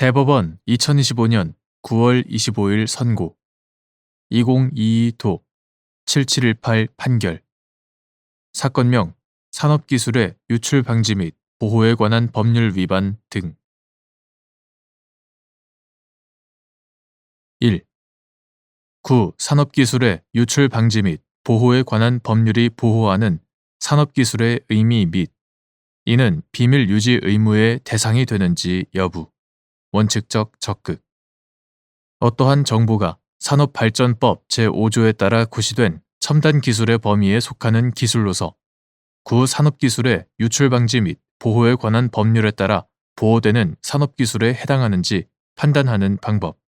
대법원 2025년 9월 25일 선고. 2022도 7718 판결. 사건명 산업기술의 유출 방지 및 보호에 관한 법률 위반 등. 1. 구. 산업기술의 유출 방지 및 보호에 관한 법률이 보호하는 산업기술의 의미 및 이는 비밀 유지 의무의 대상이 되는지 여부 원칙적 적극. 어떠한 정보가 산업발전법 제5조에 따라 구시된 첨단 기술의 범위에 속하는 기술로서 구 산업기술의 유출 방지 및 보호에 관한 법률에 따라 보호되는 산업기술에 해당하는지 판단하는 방법.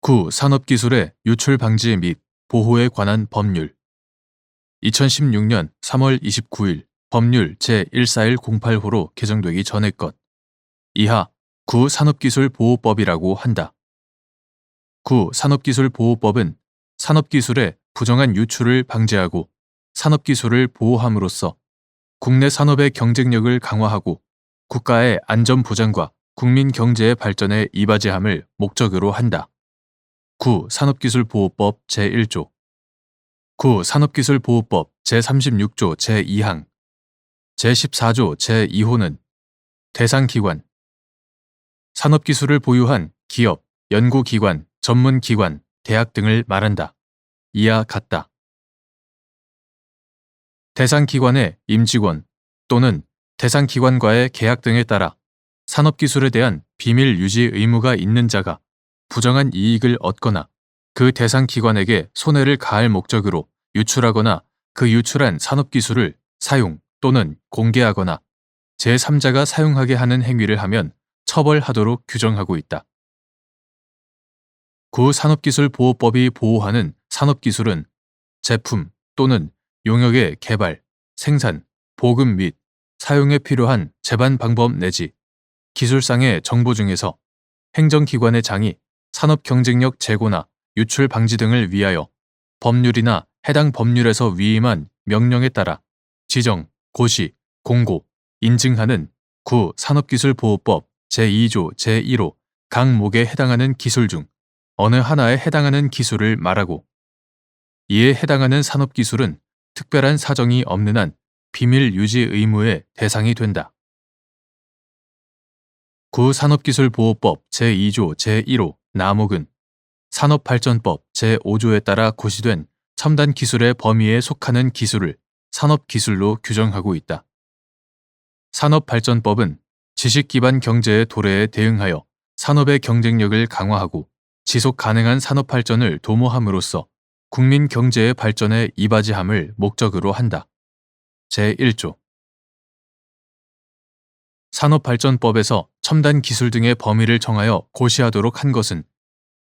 구 산업기술의 유출 방지 및 보호에 관한 법률. 2016년 3월 29일 법률 제14108호로 개정되기 전의 것. 이하 구 산업기술보호법이라고 한다. 구 산업기술보호법은 산업기술의 부정한 유출을 방지하고 산업기술을 보호함으로써 국내 산업의 경쟁력을 강화하고 국가의 안전 보장과 국민 경제의 발전에 이바지함을 목적으로 한다. 구 산업기술보호법 제1조 구 산업기술보호법 제36조 제2항 제14조 제2호는 대상기관, 산업기술을 보유한 기업, 연구기관, 전문기관, 대학 등을 말한다. 이와 같다. 대상기관의 임직원 또는 대상기관과의 계약 등에 따라 산업기술에 대한 비밀 유지 의무가 있는 자가 부정한 이익을 얻거나 그 대상기관에게 손해를 가할 목적으로 유출하거나 그 유출한 산업기술을 사용, 또는 공개하거나 제3자가 사용하게 하는 행위를 하면 처벌하도록 규정하고 있다. 구 산업기술보호법이 보호하는 산업기술은 제품 또는 용역의 개발, 생산, 보급 및 사용에 필요한 제반 방법 내지 기술상의 정보 중에서 행정기관의 장이 산업 경쟁력 제고나 유출 방지 등을 위하여 법률이나 해당 법률에서 위임한 명령에 따라 지정, 고시, 공고, 인증하는 구 산업기술보호법 제2조 제1호 강목에 해당하는 기술 중 어느 하나에 해당하는 기술을 말하고 이에 해당하는 산업기술은 특별한 사정이 없는 한 비밀 유지 의무의 대상이 된다. 구 산업기술보호법 제2조 제1호 나목은 산업발전법 제5조에 따라 고시된 첨단 기술의 범위에 속하는 기술을 산업기술로 규정하고 있다. 산업발전법은 지식 기반 경제의 도래에 대응하여 산업의 경쟁력을 강화하고 지속 가능한 산업 발전을 도모함으로써 국민 경제의 발전에 이바지함을 목적으로 한다. 제1조 산업발전법에서 첨단 기술 등의 범위를 정하여 고시하도록 한 것은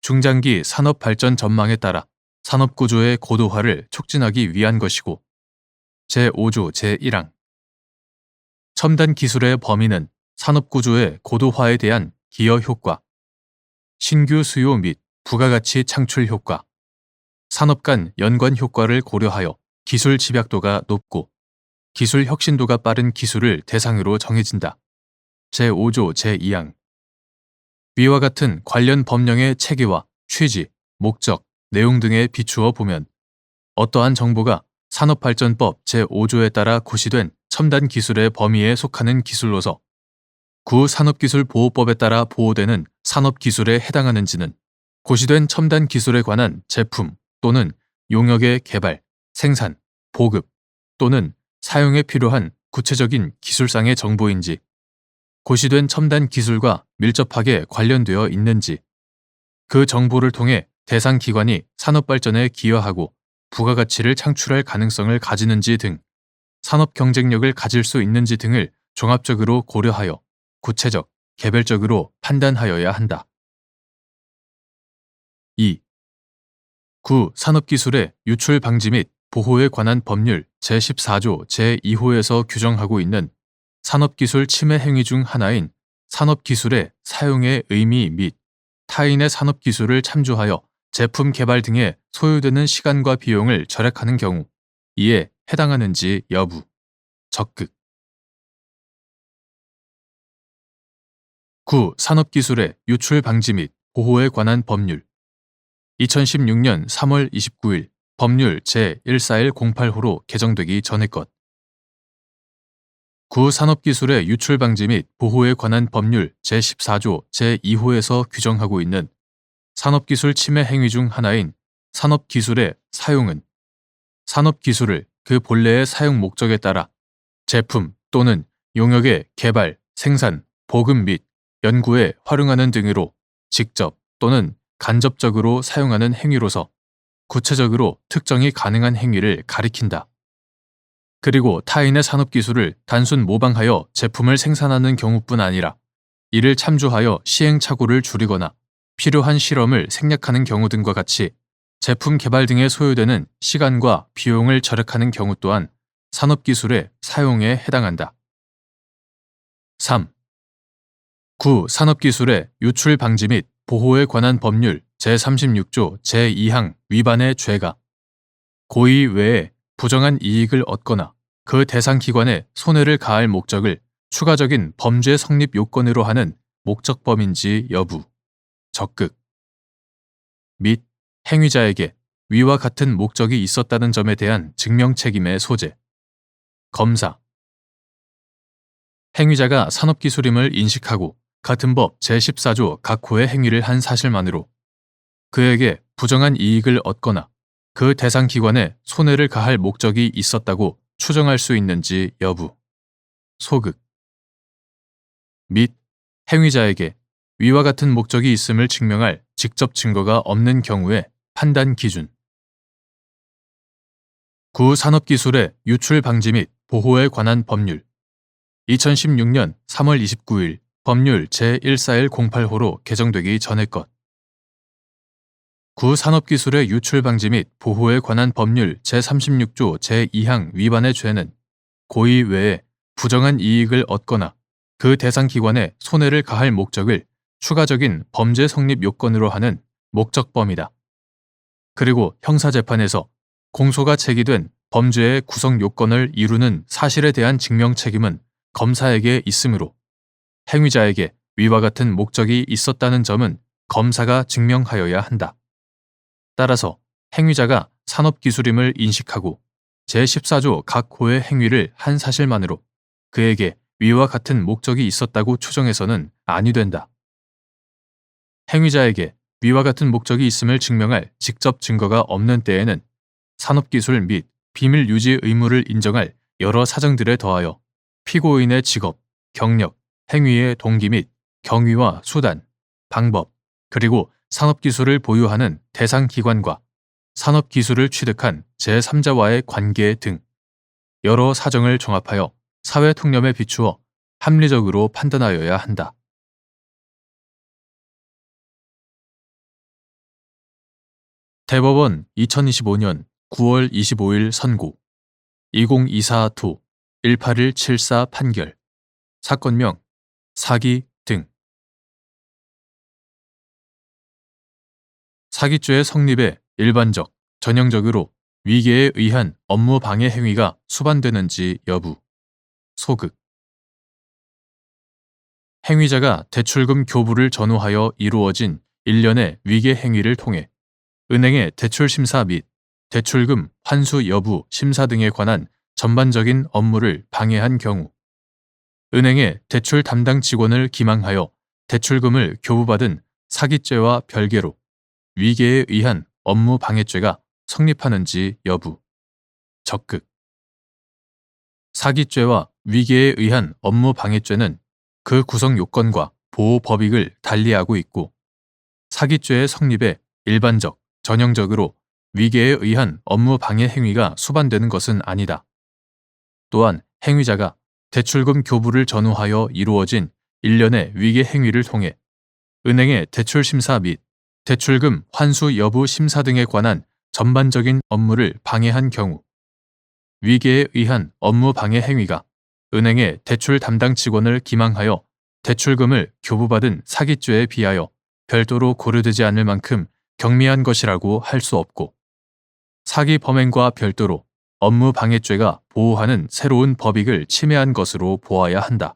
중장기 산업 발전 전망에 따라 산업 구조의 고도화를 촉진하기 위한 것이고 제5조 제1항 첨단 기술의 범위는 산업구조의 고도화에 대한 기여 효과, 신규 수요 및 부가가치 창출 효과, 산업 간 연관 효과를 고려하여 기술 집약도가 높고 기술 혁신도가 빠른 기술을 대상으로 정해진다. 제5조 제2항 위와 같은 관련 법령의 체계와 취지, 목적, 내용 등에 비추어 보면 어떠한 정보가 산업발전법 제5조에 따라 고시된 첨단 기술의 범위에 속하는 기술로서 구 산업기술보호법에 따라 보호되는 산업기술에 해당하는지는 고시된 첨단 기술에 관한 제품 또는 용역의 개발, 생산, 보급 또는 사용에 필요한 구체적인 기술상의 정보인지 고시된 첨단 기술과 밀접하게 관련되어 있는지 그 정보를 통해 대상 기관이 산업 발전에 기여하고 부가가치를 창출할 가능성을 가지는지 등 산업 경쟁력을 가질 수 있는지 등을 종합적으로 고려하여 구체적, 개별적으로 판단하여야 한다. 2. 구 산업기술의 유출 방지 및 보호에 관한 법률 제14조 제2호에서 규정하고 있는 산업기술 침해 행위 중 하나인 산업기술의 사용의 의미 및 타인의 산업기술을 참조하여 제품 개발 등에 소요되는 시간과 비용을 절약하는 경우 이에 해당하는지 여부 적극 9. 산업기술의 유출 방지 및 보호에 관한 법률 2016년 3월 29일 법률 제14108호로 개정되기 전의 것 9. 산업기술의 유출 방지 및 보호에 관한 법률 제14조 제2호에서 규정하고 있는 산업기술 침해 행위 중 하나인 산업기술의 사용은 산업기술을 그 본래의 사용 목적에 따라 제품 또는 용역의 개발, 생산, 보급 및 연구에 활용하는 등으로 직접 또는 간접적으로 사용하는 행위로서 구체적으로 특정이 가능한 행위를 가리킨다. 그리고 타인의 산업 기술을 단순 모방하여 제품을 생산하는 경우뿐 아니라 이를 참조하여 시행착오를 줄이거나 필요한 실험을 생략하는 경우 등과 같이 제품 개발 등에 소요되는 시간과 비용을 절약하는 경우 또한 산업기술의 사용에 해당한다. 3. 9. 산업기술의 유출 방지 및 보호에 관한 법률 제36조 제2항 위반의 죄가 고의 외에 부정한 이익을 얻거나 그 대상 기관에 손해를 가할 목적을 추가적인 범죄 성립 요건으로 하는 목적범인지 여부, 적극 및 행위자에게 위와 같은 목적이 있었다는 점에 대한 증명 책임의 소재, 검사 행위자가 산업기술임을 인식하고 같은 법 제14조 각 호의 행위를 한 사실만으로 그에게 부정한 이익을 얻거나 그 대상 기관에 손해를 가할 목적이 있었다고 추정할 수 있는지 여부, 소극 및 행위자에게 위와 같은 목적이 있음을 증명할 직접 증거가 없는 경우에 판단 기준 구 산업기술의 유출 방지 및 보호에 관한 법률 2016년 3월 29일 법률 제14108호로 개정되기 전의 것. 구 산업기술의 유출 방지 및 보호에 관한 법률 제36조 제2항 위반의 죄는 고의 외에 부정한 이익을 얻거나 그 대상 기관에 손해를 가할 목적을 추가적인 범죄 성립 요건으로 하는 목적범이다. 그리고 형사재판에서 공소가 제기된 범죄의 구성 요건을 이루는 사실에 대한 증명 책임은 검사에게 있으므로 행위자에게 위와 같은 목적이 있었다는 점은 검사가 증명하여야 한다. 따라서 행위자가 산업기술임을 인식하고 제14조 각 호의 행위를 한 사실만으로 그에게 위와 같은 목적이 있었다고 추정해서는 아니 된다. 행위자에게 위와 같은 목적이 있음을 증명할 직접 증거가 없는 때에는 산업기술 및 비밀 유지 의무를 인정할 여러 사정들에 더하여 피고인의 직업, 경력, 행위의 동기 및 경위와 수단, 방법, 그리고 산업기술을 보유하는 대상 기관과 산업기술을 취득한 제3자와의 관계 등 여러 사정을 종합하여 사회 통념에 비추어 합리적으로 판단하여야 한다. 대법원 2025년 9월 25일 선고. 2024-2 18174 판결. 사건명 사기 등. 사기죄의 성립에 일반적, 전형적으로 위계에 의한 업무 방해 행위가 수반되는지 여부. 소극. 행위자가 대출금 교부를 전후하여 이루어진 일련의 위계 행위를 통해 은행의 대출 심사 및 대출금 환수 여부 심사 등에 관한 전반적인 업무를 방해한 경우 은행의 대출 담당 직원을 기망하여 대출금을 교부받은 사기죄와 별개로 위계에 의한 업무 방해죄가 성립하는지 여부. 적극. 사기죄와 위계에 의한 업무 방해죄는 그 구성 요건과 보호 법익을 달리하고 있고 사기죄의 성립에 일반적, 전형적으로 위계에 의한 업무 방해 행위가 수반되는 것은 아니다. 또한 행위자가 대출금 교부를 전후하여 이루어진 일련의 위계 행위를 통해 은행의 대출 심사 및 대출금 환수 여부 심사 등에 관한 전반적인 업무를 방해한 경우 위계에 의한 업무 방해 행위가 은행의 대출 담당 직원을 기망하여 대출금을 교부받은 사기죄에 비하여 별도로 고려되지 않을 만큼 경미한 것이라고 할 수 없고 사기 범행과 별도로 업무 방해죄가 보호하는 새로운 법익을 침해한 것으로 보아야 한다.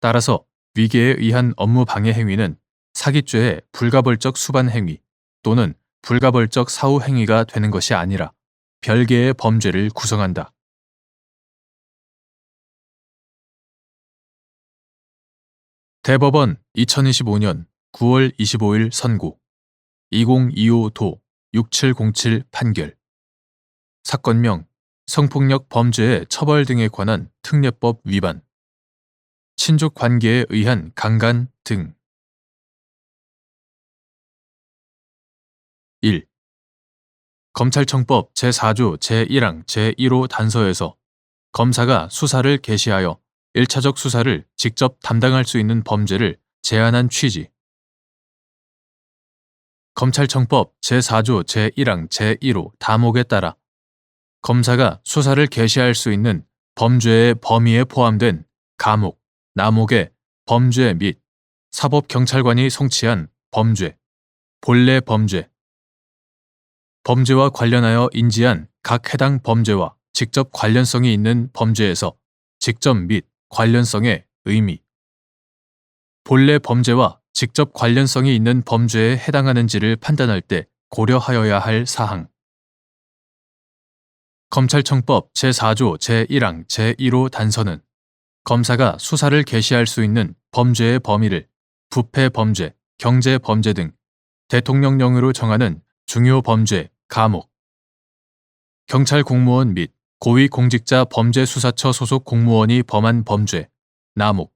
따라서 위계에 의한 업무 방해 행위는 사기죄의 불가벌적 수반 행위 또는 불가벌적 사후 행위가 되는 것이 아니라 별개의 범죄를 구성한다. 대법원 2025년 9월 25일 선고 2025도 6707 판결 사건명 성폭력 범죄의 처벌 등에 관한 특례법 위반 친족 관계에 의한 강간 등 1. 검찰청법 제4조 제1항 제1호 단서에서 검사가 수사를 개시하여 1차적 수사를 직접 담당할 수 있는 범죄를 제한한 취지. 검찰청법 제4조 제1항 제1호 다목에 따라 검사가 수사를 개시할 수 있는 범죄의 범위에 포함된 감옥, 나목의 범죄 및 사법경찰관이 성취한 범죄, 본래 범죄, 범죄와 관련하여 인지한 각 해당 범죄와 직접 관련성이 있는 범죄에서 직접 및 관련성의 의미, 본래 범죄와 직접 관련성이 있는 범죄에 해당하는지를 판단할 때 고려하여야 할 사항. 검찰청법 제4조 제1항 제1호 단서는 검사가 수사를 개시할 수 있는 범죄의 범위를 부패 범죄, 경제 범죄 등 대통령령으로 정하는 중요 범죄, 감옥, 경찰 공무원 및 고위 공직자 범죄 수사처 소속 공무원이 범한 범죄, 나목,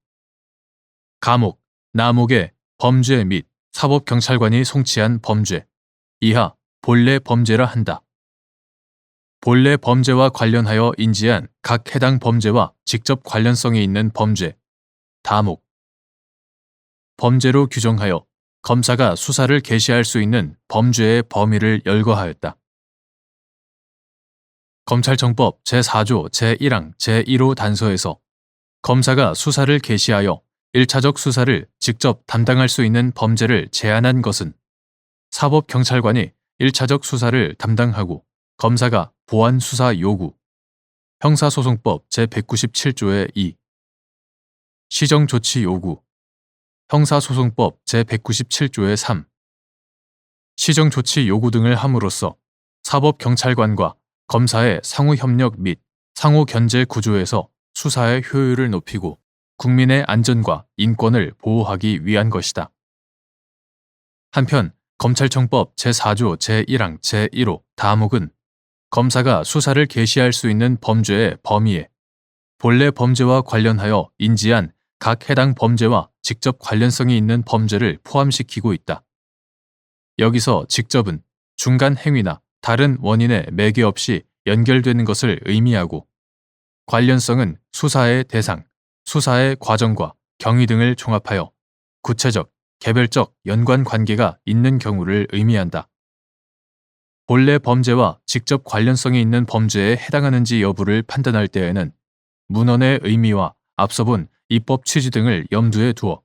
감옥, 나목의 범죄 및 사법경찰관이 송치한 범죄, 이하 본래 범죄라 한다. 본래 범죄와 관련하여 인지한 각 해당 범죄와 직접 관련성이 있는 범죄, 다목, 범죄로 규정하여 검사가 수사를 개시할 수 있는 범죄의 범위를 열거하였다. 검찰청법 제4조 제1항 제1호 단서에서 검사가 수사를 개시하여 1차적 수사를 직접 담당할 수 있는 범죄를 제한한 것은 사법경찰관이 1차적 수사를 담당하고 검사가 보안 수사 요구, 형사소송법 제197조의 2, 시정조치 요구, 형사소송법 제197조의 3, 시정조치 요구 등을 함으로써 사법경찰관과 검사의 상호협력 및 상호견제 구조에서 수사의 효율을 높이고 국민의 안전과 인권을 보호하기 위한 것이다. 한편 검찰청법 제4조 제1항 제1호 다목은 검사가 수사를 개시할 수 있는 범죄의 범위에 본래 범죄와 관련하여 인지한 각 해당 범죄와 직접 관련성이 있는 범죄를 포함시키고 있다. 여기서 직접은 중간 행위나 다른 원인에 매개 없이 연결되는 것을 의미하고 관련성은 수사의 대상, 수사의 과정과 경위 등을 종합하여 구체적, 개별적 연관 관계가 있는 경우를 의미한다. 본래 범죄와 직접 관련성이 있는 범죄에 해당하는지 여부를 판단할 때에는 문헌의 의미와 앞서 본 입법 취지 등을 염두에 두어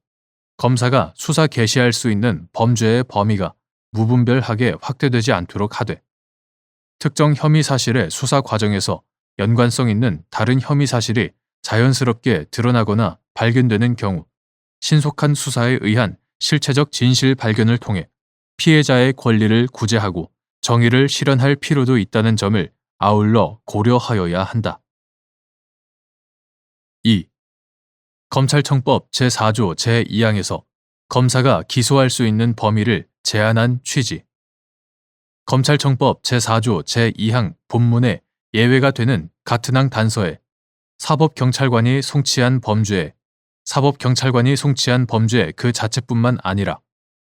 검사가 수사 개시할 수 있는 범죄의 범위가 무분별하게 확대되지 않도록 하되 특정 혐의 사실의 수사 과정에서 연관성 있는 다른 혐의 사실이 자연스럽게 드러나거나 발견되는 경우 신속한 수사에 의한 실체적 진실 발견을 통해 피해자의 권리를 구제하고 정의를 실현할 필요도 있다는 점을 아울러 고려하여야 한다. 2. 검찰청법 제4조 제2항에서 검사가 기소할 수 있는 범위를 제한한 취지. 검찰청법 제4조 제2항 본문에 예외가 되는 같은 항 단서에 사법경찰관이 송치한 범죄에 사법경찰관이 송치한 범죄 그 자체뿐만 아니라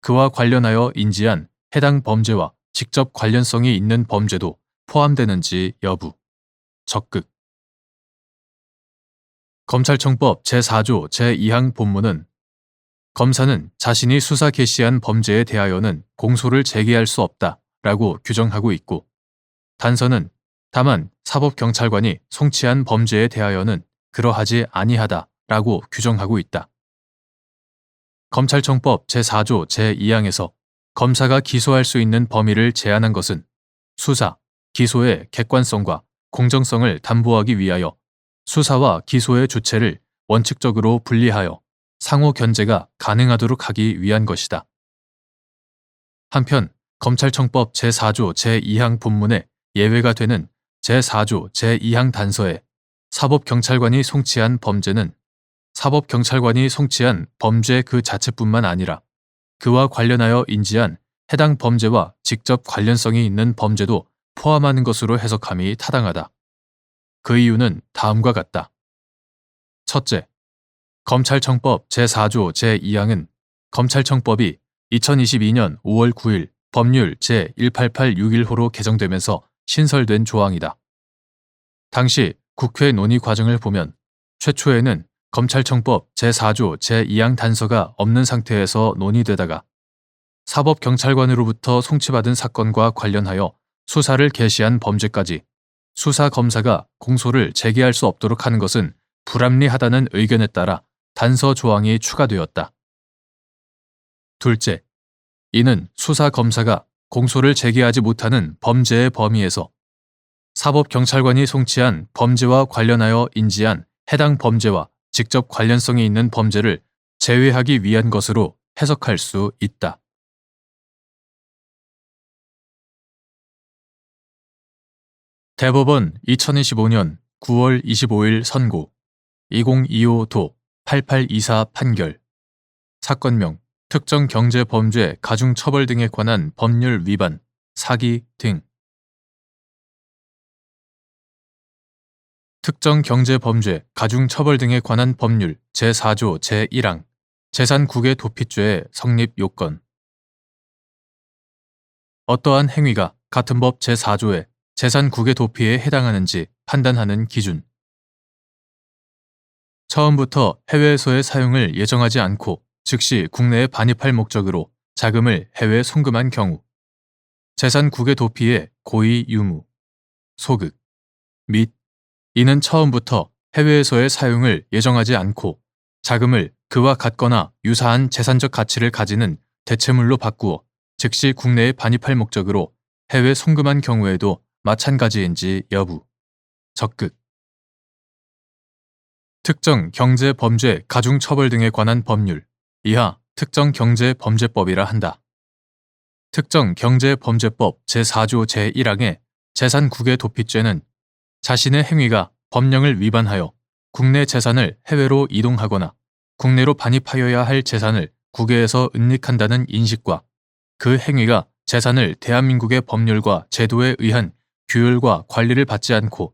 그와 관련하여 인지한 해당 범죄와 직접 관련성이 있는 범죄도 포함되는지 여부. 적극. 검찰청법 제4조 제2항 본문은 검사는 자신이 수사 개시한 범죄에 대하여는 공소를 제기할 수 없다 라고 규정하고 있고 단서는 다만 사법경찰관이 송치한 범죄에 대하여는 그러하지 아니하다 라고 규정하고 있다. 검찰청법 제4조 제2항에서 검사가 기소할 수 있는 범위를 제한한 것은 수사, 기소의 객관성과 공정성을 담보하기 위하여 수사와 기소의 주체를 원칙적으로 분리하여 상호 견제가 가능하도록 하기 위한 것이다. 한편 검찰청법 제4조 제2항 본문에 예외가 되는 제4조 제2항 단서에 사법경찰관이 송치한 범죄는 사법경찰관이 송치한 범죄 그 자체뿐만 아니라 그와 관련하여 인지한 해당 범죄와 직접 관련성이 있는 범죄도 포함하는 것으로 해석함이 타당하다. 그 이유는 다음과 같다. 첫째, 검찰청법 제4조 제2항은 검찰청법이 2022년 5월 9일 법률 제18861호로 개정되면서 신설된 조항이다. 당시 국회 논의 과정을 보면 최초에는 검찰청법 제4조 제2항 단서가 없는 상태에서 논의되다가 사법경찰관으로부터 송치받은 사건과 관련하여 수사를 개시한 범죄까지 수사 검사가 공소를 제기할 수 없도록 하는 것은 불합리하다는 의견에 따라 단서 조항이 추가되었다. 둘째, 이는 수사 검사가 공소를 제기하지 못하는 범죄의 범위에서 사법경찰관이 송치한 범죄와 관련하여 인지한 해당 범죄와 직접 관련성이 있는 범죄를 제외하기 위한 것으로 해석할 수 있다. 대법원 2025년 9월 25일 선고 2025도 8824 판결 사건명 특정 경제 범죄 가중 처벌 등에 관한 법률 위반 사기 등. 특정 경제 범죄 가중 처벌 등에 관한 법률 제4조 제1항. 재산 국외 도피죄의 성립 요건. 어떠한 행위가 같은 법 제4조의 재산 국외 도피에 해당하는지 판단하는 기준. 처음부터 해외에서의 사용을 예정하지 않고 즉시 국내에 반입할 목적으로 자금을 해외 송금한 경우. 재산 국외 도피의 고의 유무, 소극. 및 이는 처음부터 해외에서의 사용을 예정하지 않고 자금을 그와 같거나 유사한 재산적 가치를 가지는 대체물로 바꾸어 즉시 국내에 반입할 목적으로 해외 송금한 경우에도 마찬가지인지 여부, 적극, 특정 경제 범죄 가중 처벌 등에 관한 법률, 이하 특정 경제 범죄법이라 한다. 특정 경제 범죄법 제4조 제1항의 재산 국외 도피죄는 자신의 행위가 법령을 위반하여 국내 재산을 해외로 이동하거나 국내로 반입하여야 할 재산을 국외에서 은닉한다는 인식과 그 행위가 재산을 대한민국의 법률과 제도에 의한 규율과 관리를 받지 않고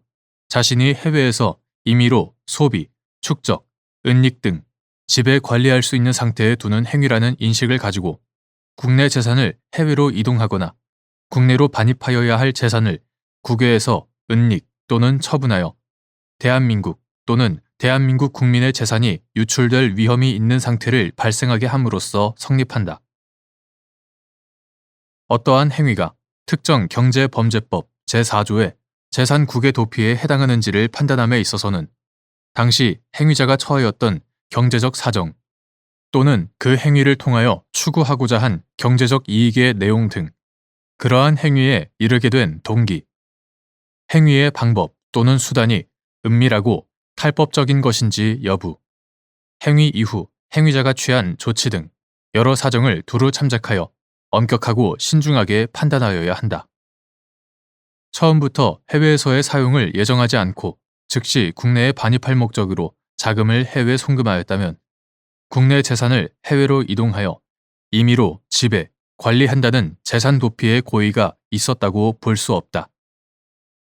자신이 해외에서 임의로 소비, 축적, 은닉 등 지배 관리할 수 있는 상태에 두는 행위라는 인식을 가지고 국내 재산을 해외로 이동하거나 국내로 반입하여야 할 재산을 국외에서 은닉 또는 처분하여 대한민국 또는 대한민국 국민의 재산이 유출될 위험이 있는 상태를 발생하게 함으로써 성립한다. 어떠한 행위가 특정 경제범죄법 제4조의 재산 국외 도피에 해당하는지를 판단함에 있어서는 당시 행위자가 처하였던 경제적 사정 또는 그 행위를 통하여 추구하고자 한 경제적 이익의 내용 등 그러한 행위에 이르게 된 동기, 행위의 방법 또는 수단이 은밀하고 탈법적인 것인지 여부, 행위 이후 행위자가 취한 조치 등 여러 사정을 두루 참작하여 엄격하고 신중하게 판단하여야 한다. 처음부터 해외에서의 사용을 예정하지 않고 즉시 국내에 반입할 목적으로 자금을 해외 송금하였다면 국내 재산을 해외로 이동하여 임의로 지배, 관리한다는 재산 도피의 고의가 있었다고 볼 수 없다.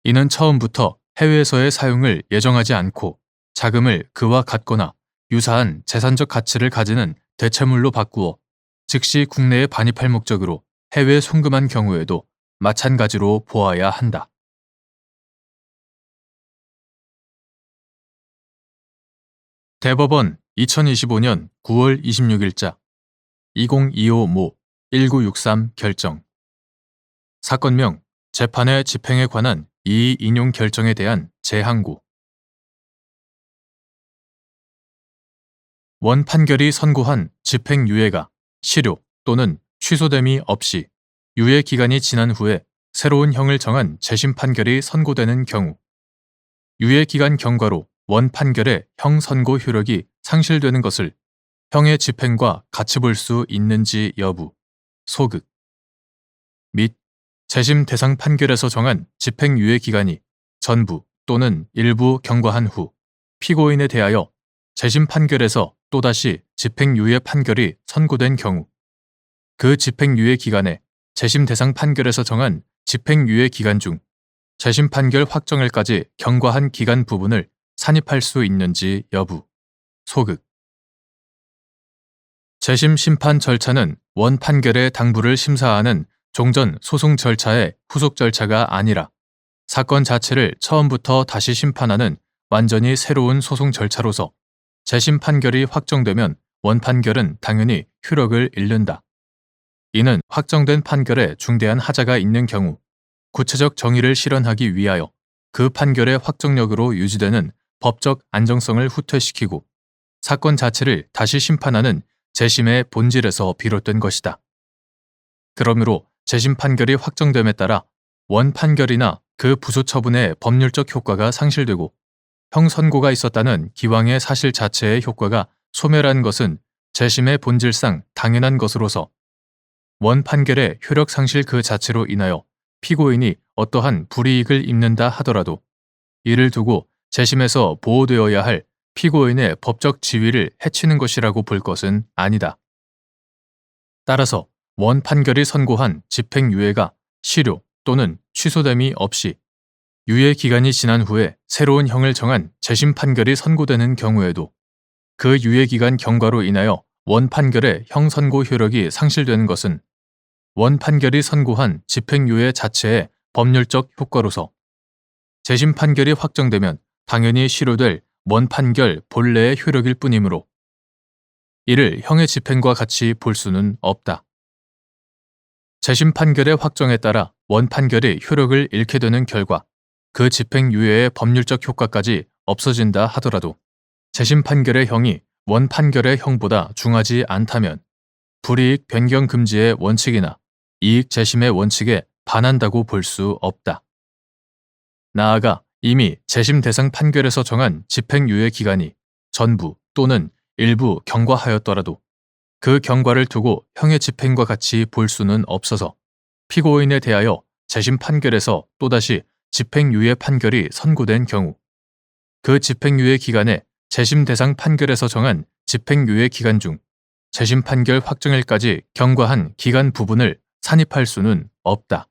이는 처음부터 해외에서의 사용을 예정하지 않고 자금을 그와 같거나 유사한 재산적 가치를 가지는 대체물로 바꾸어 즉시 국내에 반입할 목적으로 해외 송금한 경우에도 마찬가지로 보아야 한다. 대법원 2025년 9월 26일자 2025모 1963 결정. 사건명 재판의 집행에 관한 이 인용 결정에 대한 재항고. 원 판결이 선고한 집행유예가 실효 또는 취소됨이 없이 유예 기간이 지난 후에 새로운 형을 정한 재심 판결이 선고되는 경우. 유예 기간 경과로 원 판결의 형 선고 효력이 상실되는 것을 형의 집행과 같이 볼 수 있는지 여부, 소극 및 재심 대상 판결에서 정한 집행유예 기간이 전부 또는 일부 경과한 후 피고인에 대하여 재심 판결에서 또다시 집행유예 판결이 선고된 경우 그 집행유예 기간에 재심 대상 판결에서 정한 집행유예 기간 중 재심 판결 확정일까지 경과한 기간 부분을 산입할 수 있는지 여부, 소극. 재심 심판 절차는 원 판결의 당부를 심사하는 종전 소송 절차의 후속 절차가 아니라 사건 자체를 처음부터 다시 심판하는 완전히 새로운 소송 절차로서 재심 판결이 확정되면 원 판결은 당연히 효력을 잃는다. 이는 확정된 판결에 중대한 하자가 있는 경우 구체적 정의를 실현하기 위하여 그 판결의 확정력으로 유지되는 법적 안정성을 후퇴시키고 사건 자체를 다시 심판하는 재심의 본질에서 비롯된 것이다. 그러므로 재심 판결이 확정됨에 따라 원 판결이나 그 부수 처분의 법률적 효과가 상실되고 형 선고가 있었다는 기왕의 사실 자체의 효과가 소멸한 것은 재심의 본질상 당연한 것으로서 원 판결의 효력 상실 그 자체로 인하여 피고인이 어떠한 불이익을 입는다 하더라도 이를 두고 재심에서 보호되어야 할 피고인의 법적 지위를 해치는 것이라고 볼 것은 아니다. 따라서 원 판결이 선고한 집행유예가 실효 또는 취소됨이 없이 유예 기간이 지난 후에 새로운 형을 정한 재심 판결이 선고되는 경우에도 그 유예 기간 경과로 인하여 원 판결의 형 선고 효력이 상실되는 것은 원 판결이 선고한 집행유예 자체의 법률적 효과로서 재심 판결이 확정되면 당연히 실효될 원 판결 본래의 효력일 뿐이므로 이를 형의 집행과 같이 볼 수는 없다. 재심 판결의 확정에 따라 원 판결이 효력을 잃게 되는 결과 그 집행 유예의 법률적 효과까지 없어진다 하더라도 재심 판결의 형이 원 판결의 형보다 중하지 않다면 불이익 변경 금지의 원칙이나 이익 재심의 원칙에 반한다고 볼 수 없다. 나아가 이미 재심 대상 판결에서 정한 집행유예 기간이 전부 또는 일부 경과하였더라도 그 경과를 두고 형의 집행과 같이 볼 수는 없어서 피고인에 대하여 재심 판결에서 또다시 집행유예 판결이 선고된 경우 그 집행유예 기간에 재심 대상 판결에서 정한 집행유예 기간 중 재심 판결 확정일까지 경과한 기간 부분을 산입할 수는 없다.